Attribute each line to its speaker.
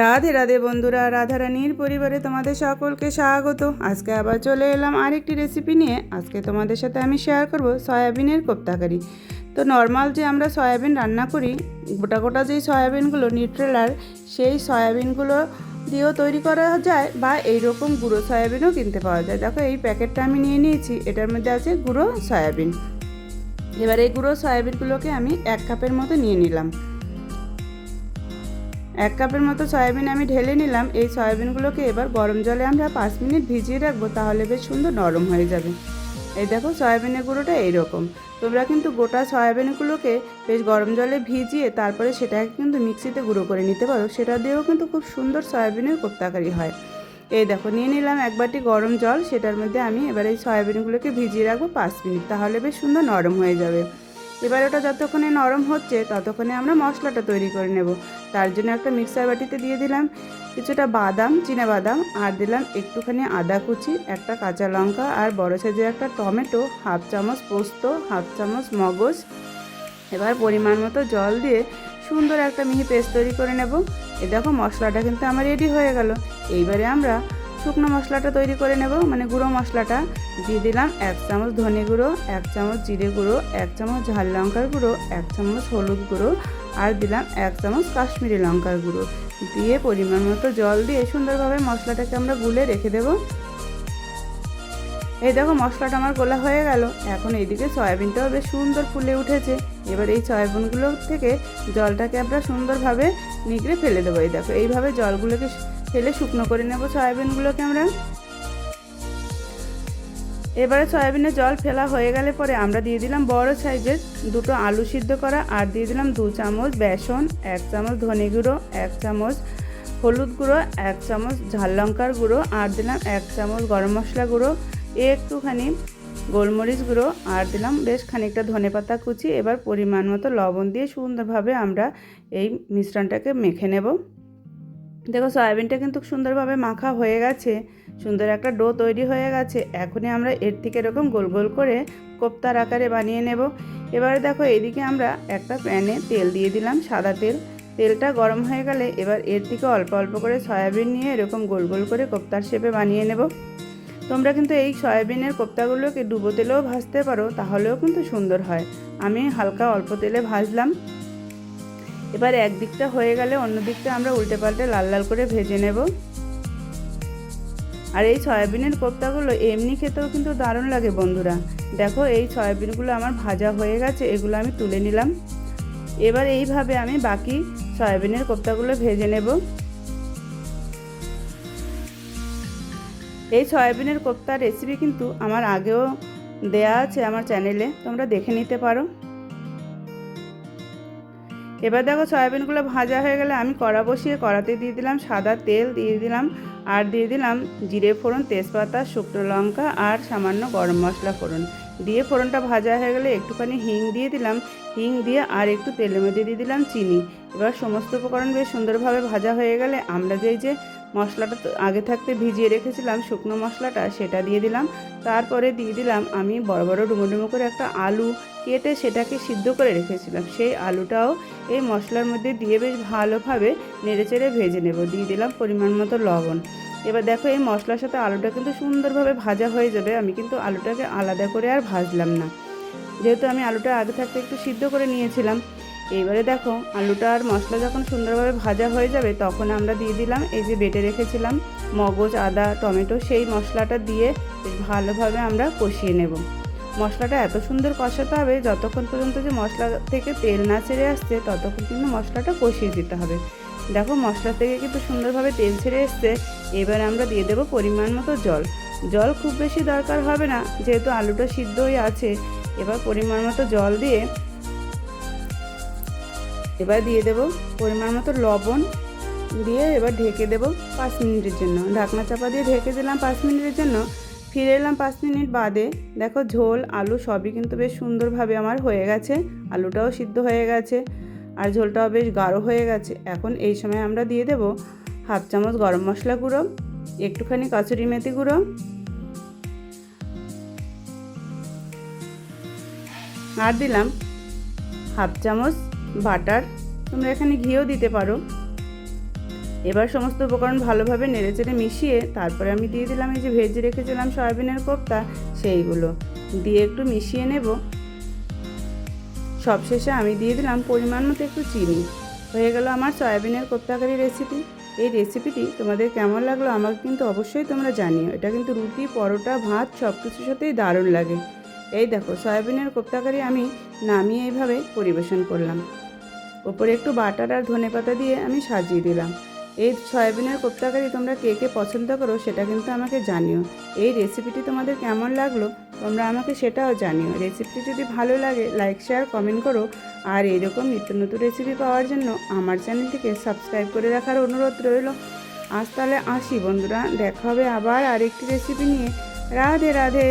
Speaker 1: রাধে রাধে বন্ধুরা রাধারানীর পরিবারে তোমাদের সকলকে স্বাগত। আজকে আবার চলে এলাম আরেকটি রেসিপি নিয়ে। আজকে তোমাদের সাথে আমি শেয়ার করব সয়াবিনের কোপ্তাকারি তো নর্মাল যে আমরা সয়াবিন রান্না করি, গোটা গোটা যেই সয়াবিনগুলো নিউট্রেলার সেই সয়াবিনগুলো দিয়েও তৈরি করা যায় বা এই রকম গুঁড়ো সয়াবিনও কিনতে পাওয়া যায়। দেখো এই প্যাকেটটা আমি নিয়ে নিয়েছি, এটার মধ্যে আছে গুঁড়ো সয়াবিন। এবার এই গুঁড়ো সয়াবিনগুলোকে আমি এক কাপের মতো নিয়ে নিলাম। এক কাপের মতো সয়াবিন আমি ঢেলে নিলাম। এই সয়াবিনগুলোকে এবার গরম জলে আমরা পাঁচ মিনিট ভিজিয়ে রাখব, তাহলে বেশ সুন্দর নরম হয়ে যাবে। এই দেখো, সয়াবিনের গুঁড়োটা এইরকম। তোমরা কিন্তু গোটা সয়াবিনগুলোকে বেশ গরম জলে ভিজিয়ে তারপরে সেটাকে কিন্তু মিক্সিতে গুঁড়ো করে নিতে পারো। সেটা দিয়েও কিন্তু খুব সুন্দর সয়াবিনের কোপ্তাকারি হয়। এই দেখো, নিয়ে নিলাম এক বাটি গরম জল। সেটার মধ্যে আমি এবার এই সয়াবিনগুলোকে ভিজিয়ে রাখব পাঁচ মিনিট, তাহলে বেশ সুন্দর নরম হয়ে যাবে। এবার ওটা যতক্ষণে নরম হচ্ছে, ততক্ষণে আমরা মশলাটা তৈরি করে নেব। তার জন্য একটা মিক্সার বাটিতে দিয়ে দিলাম কিছুটা বাদাম বাদাম, আর দিলাম একটুখানি আদা কুচি, একটা কাঁচা লঙ্কা, আর বড় সাইজের একটা টমেটো, হাফ চামচ পোস্ত, হাফ চামচ মগজ। এবার পরিমাণ মতো জল দিয়ে সুন্দর একটা মিহি পেস্ট তৈরি করে নেব। এ দেখো মশলাটা কিন্তু আমার রেডি হয়ে গেল। এইবারে আমরা শুকনো মশলাটা তৈরি করে নেব মানে গুঁড়ো মশলাটা দিয়ে দিলাম এক চামচ ধনে গুঁড়ো, এক চামচ জিরে গুঁড়ো, এক চামচ ঝাল লঙ্কার গুঁড়ো, এক চামচ হলুদ গুঁড়ো আর দিলাম এক চামচ কাশ্মীরি লঙ্কার গুঁড়ো। দিয়ে পরিমাণ মতো জল দিয়ে সুন্দরভাবে মশলাটাকে আমরা গুলে রেখে দেব। এই দেখো মশলাটা আমার গোলা হয়ে গেল। এখন এইদিকে সয়াবিনটাও বেশ সুন্দর ফুলে উঠেছে। এবার এই সয়াবিনগুলো থেকে জলটাকে আমরা সুন্দরভাবে নিগড়ে ফেলে দেবো। এই দেখো, এইভাবে জলগুলোকে ফেলে শুকনো করে নেব সয়াবিনগুলোকে আমরা। এবারে সয়াবিনের জল ফেলা হয়ে গেলে পরে আমরা দিয়ে দিলাম বড় সাইজের দুটো আলু সিদ্ধ করা, আর দিয়ে দিলাম দু চামচ বেসন, এক চামচ ধনে গুঁড়ো, এক চামচ হলুদ গুঁড়ো, এক চামচ ঝাল লঙ্কার গুঁড়ো, আর দিলাম এক চামচ গরম মশলা গুঁড়ো, একটুখানি গোলমরিচ গুঁড়ো, আর দিলাম বেশ খানিকটা ধনে পাতা কুচি। এবার পরিমাণ মতো লবণ দিয়ে সুন্দরভাবে আমরা এই মিশ্রণটাকে মেখে নেব। দেখো, সয়াবিনটা কিন্তু সুন্দরভাবে মাখা হয়ে গেছে। সুন্দর একটা ডো তৈরি হয়ে গেছে। এখনই আমরা এর থেকে এরকম গোল গোল করে কোপ্তার আকারে বানিয়ে নেব। এবারে দেখো, এদিকে আমরা একটা প্যানে তেল দিয়ে দিলাম, সাদা তেল। তেলটা গরম হয়ে গেলে এবার এর থেকে অল্প অল্প করে সয়াবিন নিয়ে এরকম গোল গোল করে কোপ্তার শেপে বানিয়ে নেব। তোমরা কিন্তু এই সয়াবিনের কোপ্তাগুলোকে ডুবো তেলেও ভাজতে পারো, তাহলেও কিন্তু সুন্দর হয়। আমি হালকা অল্প তেলে ভাজলাম। এবার একদিকটা হয়ে গেলে অন্য দিকটা আমরা উল্টে পাল্টে লাল লাল করে ভেজে নেব। আর এই সয়াবিনের কোপ্তাগুলো এমনি খেতেও কিন্তু দারুণ লাগে বন্ধুরা। দেখো এই সয়াবিনগুলো আমার ভাজা হয়ে গেছে, এগুলো আমি তুলে নিলাম। এবার এইভাবে আমি বাকি সয়াবিনের কোপ্তাগুলো ভেজে নেব। এই সয়াবিনের কোপ্তার রেসিপি কিন্তু আমার আগেও দেয়া আছে আমার চ্যানেলে, তোমরা দেখে নিতে পারো। এবার দেখো সয়াবিনগুলো ভাজা হয়ে গেলে আমি কড়া বসিয়ে কড়াতে দিয়ে দিলাম সাদা তেল, দিয়ে দিলাম, আর দিয়ে দিলাম জিরে ফোড়ন, তেজপাতা, শুকনো লঙ্কা, আর সামান্য গরম মশলা ফোড়ন। দিয়ে ফোড়নটা ভাজা হয়ে গেলে একটুখানি হিং দিয়ে দিলাম। হিং দিয়ে আর একটু তেলের মধ্যে দিয়ে দিলাম চিনি। এবার সমস্ত উপকরণ বেশ সুন্দরভাবে ভাজা হয়ে গেলে আমরা যেই যে মশলাটা আগে থাকতে ভিজিয়ে রেখেছিলাম, শুকনো মশলাটা সেটা দিয়ে দিলাম। তারপরে দিয়ে দিলাম আমি বড় বড় ডুমো ডুমো করে একটা আলু কেটে সেটাকে সিদ্ধ করে রেখেছিলাম। সেই আলুটাও এই মশলার মধ্যে দিয়ে বেশ ভালোভাবে নেড়েচেড়ে ভেজে নেব। দিয়ে দিলাম পরিমাণ মতো লবণ। এবার দেখো এই মশলার সাথে আলুটা কিন্তু সুন্দরভাবে ভাজা হয়ে যাবে। আমি কিন্তু আলুটাকে আলাদা করে আর ভাজলাম না। যেহেতু আমি আলুটা আগে থাকতে একটু সিদ্ধ করে নিয়েছিলাম এইবারে দেখো, আলুটা আর মশলা যখন সুন্দরভাবে ভাজা হয়ে যাবে, তখন আমরা দিয়ে দিলাম এই যে বেটে রেখেছিলাম মগজ, আদা, টমেটো, সেই মশলাটা দিয়ে ভালোভাবে আমরা কষিয়ে নেব। মশলাটা এত সুন্দর কষাতে হবে, যতক্ষণ পর্যন্ত যে মশলা থেকে তেল না ছেড়ে আসছে, ততক্ষণ কিন্তু মশলাটা কষিয়ে দিতে হবে। দেখো, মশলা থেকে কিন্তু সুন্দরভাবে তেল ছেড়ে এসছে, এবার আমরা দিয়ে দেবো পরিমাণ মতো জল। জল খুব বেশি দরকার হবে না, যেহেতু আলুটা সিদ্ধই আছে, এবার পরিমাণ মতো জল দিয়ে এবার দিয়ে দেব পরিমাণ মতো লবণ দিয়ে এবার ঢেকে দেব পাঁচ মিনিটের জন্য। ঢাকনা চাপা দিয়ে ঢেকে দিলাম পাঁচ মিনিটের জন্য। ফিরে এলাম পাঁচ মিনিট বাদে। দেখো ঝোল, আলু সবই কিন্তু বেশ সুন্দরভাবে আমার হয়ে গেছে। আলুটাও সিদ্ধ হয়ে গেছে আর ঝোলটাও বেশ গাঢ় হয়ে গেছে। এখন এই সময় আমরা দিয়ে দেব হাফ চামচ গরম মশলা গুঁড়ো, একটুখানি কাচুরি মেথি গুঁড়ো, আর দিলাম হাফ চামচ বাটার, তোমরা এখানে ঘিও দিতে পারো। এবার সমস্ত উপকরণ ভালোভাবে নেড়েচেড়ে মিশিয়ে তারপরে আমি দিয়ে দিলাম এই যে ভেজে রেখেছিলাম সয়াবিনের কোপ্তা, সেইগুলো। দিয়ে একটু মিশিয়ে নেব। সবশেষে আমি দিয়ে দিলাম পরিমাণ মতো একটু চিনি। হয়ে গেল আমার সয়াবিনের কোপ্তাকারি রেসিপি। এই রেসিপিটি তোমাদের কেমন লাগল আমাকে কিন্তু অবশ্যই তোমরা জানিও। এটা কিন্তু রুটি, পরোটা, ভাত সব কিছুর সাথেই দারুণ লাগে। এই দেখো, সয়াবিনের কোপ্তাকারি আমি নামিয়ে এইভাবে পরিবেশন করলাম। ওপরে একটু বাটার আর ধনেপাতা দিয়ে আমি সাজিয়ে দিলাম। এই সয়াবিনের কোপ্তাকারি তোমরা কে কে পছন্দ করো সেটা কিন্তু আমাকে জানিও। এই রেসিপিটি তোমাদের কেমন লাগল তোমরা আমাকে সেটাও জানিও। রেসিপিটি যদি ভালো লাগে লাইক শেয়ার কমেন্ট করো। আর এইরকম নিত্য নতুন রেসিপি পাওয়ার জন্য আমার চ্যানেলটিকে সাবস্ক্রাইব করে রাখার অনুরোধ রইল। আজ তাহলে আসি বন্ধুরা, দেখা হবে আবার আরেকটি রেসিপি নিয়ে। রাধে রাধে।